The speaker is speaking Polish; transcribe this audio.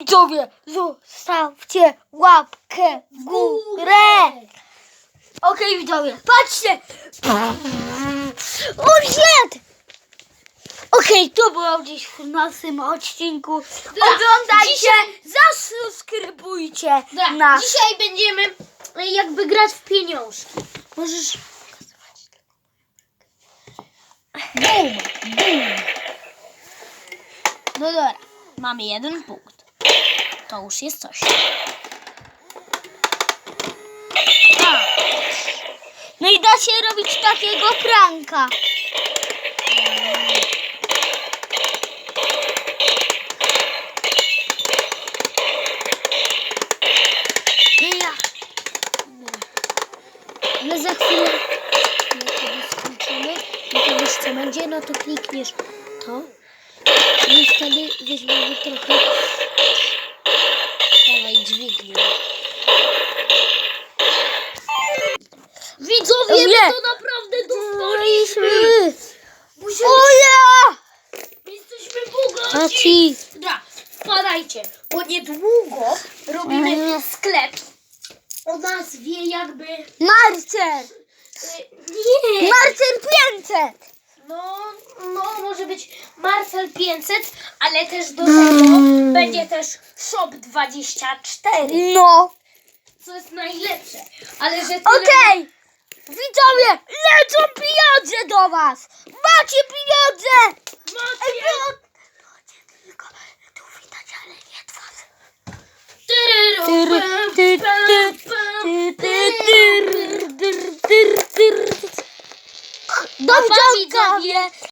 Widzowie, zostawcie łapkę w górę. Okej, widzowie, patrzcie. O, shit! Okej, to było gdzieś w naszym odcinku. Oglądajcie, zasubskrybujcie Dobra, nas. Dzisiaj będziemy e, jakby grać w pieniążki. Możesz... Bum, bum. No dobra. Mamy jeden punkt. To już jest coś. A. No i da się robić takiego pranka. Ale za chwilę, jak skończymy, no to wiesz co będzie, no to klikniesz to i wtedy weźmiemy trochę. Dźwignię. Widzowie, my to naprawdę dostaliśmy! Musimy, O ja! jesteśmy bogaci! Dobra, wpadajcie, bo niedługo robimy Mhm. sklep o nazwie jakby... Marcel! y, Nie! Marcel 500! No, no, może być Marcel 500, ale też do tego będzie też Shop 24, No. co jest najlepsze. Ale że tyle... Okej! Widzowie, lecą pieniądze do was! Macie pieniądze! Ej, Macie... było... Tylko tu widać, ale nie twarz. Tyryru, Tyry, Do Pa, widzowie!